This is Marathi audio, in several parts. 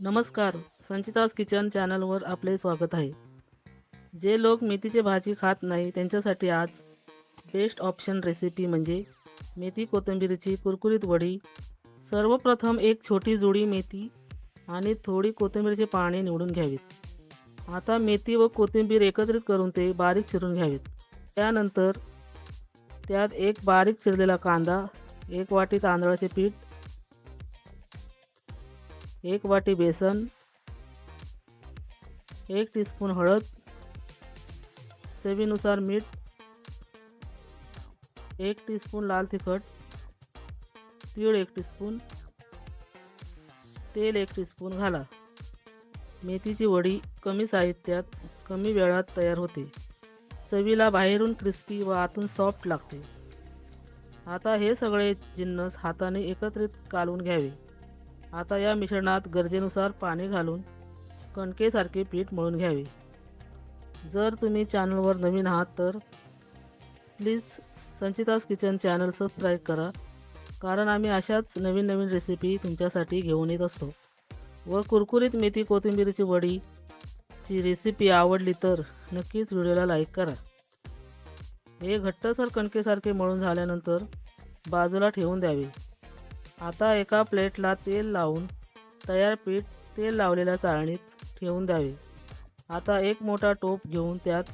नमस्कार. संचिताज किचन चॅनलवर आपले स्वागत आहे. जे लोक मेथीची भाजी खात नाही त्यांच्यासाठी आज बेस्ट ऑप्शन रेसिपी म्हणजे मेथी कोथिंबीरीची कुरकुरीत वडी. सर्वप्रथम एक छोटी जुडी मेथी आणि थोडी कोथिंबीरचे पाने निवडून घ्यावीत. आता मेथी व कोथिंबीर एकत्रित करून ते बारीक चिरून घ्यावीत. त्यानंतर त्यात एक बारीक चिरलेला कांदा एक वाटी तांदळाचे पीठ एक वाटी बेसन एक टीस्पून हळद चवीनुसार मीठ एक टीस्पून लाल तिखट तीळ एक टीस्पून तेल एक टीस्पून घाला. मेथीची वडी कमी साहित्यात कमी वेळात तयार होते. चवीला बाहेरून क्रिस्पी व आतून सॉफ्ट लागते. आता हे सगळे जिन्नस हाताने एकत्रित कालवून घ्यावे. आता या मिश्रणात गरजेनुसार पाणी घालून कणकेसारखे पीठ मळून घ्यावे. जर तुम्ही चॅनलवर नवीन आहात तर please Sanchita's kitchen channel subscribe करा कारण आम्ही अशाच नवीन नवीन रेसिपी तुमच्यासाठी घेऊन येत असतो. व कुरकुरीत मेथी कोथिंबीरीची वडी ची रेसिपी आवडली तर नक्कीच व्हिडिओला लाईक करा. हे घट्टसर कणकेसारखे मळून झाल्यानंतर बाजूला ठेवून द्यावे. आता एका प्लेटला तेल लावून तयार पीठ तेल लावलेल्या चाळणीत ठेवून द्यावे. आता एक मोठा टोप घेऊन त्यात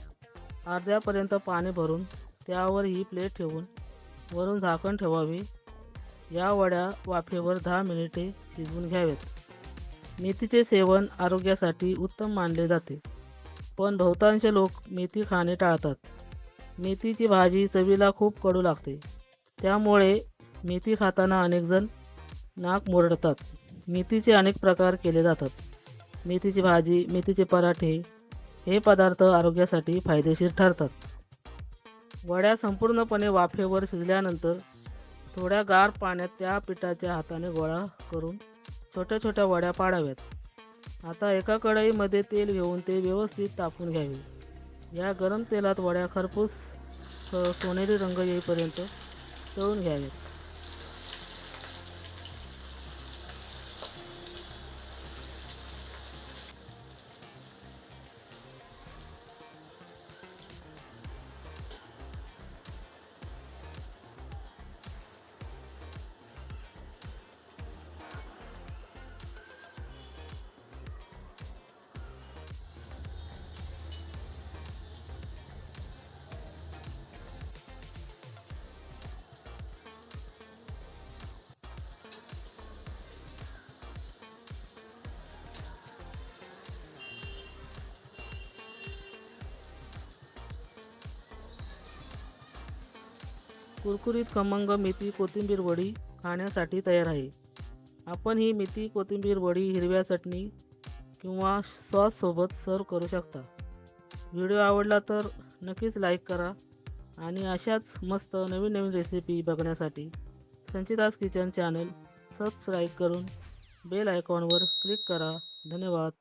अर्ध्यापर्यंत पाणी भरून त्यावर ही प्लेट ठेवून वरून झाकण ठेवावे. या वड्या वाफेवर दहा मिनिटे शिजवून घ्यावेत. मेथीचे सेवन आरोग्यासाठी उत्तम मानले जाते. पण बहुतांश लोक मेथी खाणे टाळतात. मेथीची भाजी चवीला खूप कडू लागते. त्यामुळे मेथी खाताना अनेकजण नाक मुरडतात. मेथीचे अनेक प्रकार केले जातात. मेथीची भाजी मेथीचे पराठे हे पदार्थ आरोग्यासाठी फायदेशीर ठरतात. वड्या संपूर्णपणे वाफेवर शिजल्यानंतर थोड्या गार पाण्यात त्या पिठाच्या हाताने गोळा करून छोट्या छोट्या वड्या पाडाव्यात. आता एका कढईमध्ये तेल घेऊन ते व्यवस्थित तापून घ्यावे. या गरम तेलात वड्या खरपूस सोनेरी रंग येईपर्यंत तळून घ्यावेत. कुरकुरीत खमंग मेथी कोथिंबीर वडी खाण्यासाठी तयार आहे. आपण ही मेथी कोथिंबीर वडी हिरव्या चटणी किंवा सॉससोबत सर्व करू शकता. व्हिडिओ आवडला तर नक्कीच लाईक करा आणि अशाच मस्त नवीन नवीन रेसिपी बघण्यासाठी संचितास किचन चॅनल सबस्क्राईब करून बेल आयकॉनवर क्लिक करा. धन्यवाद.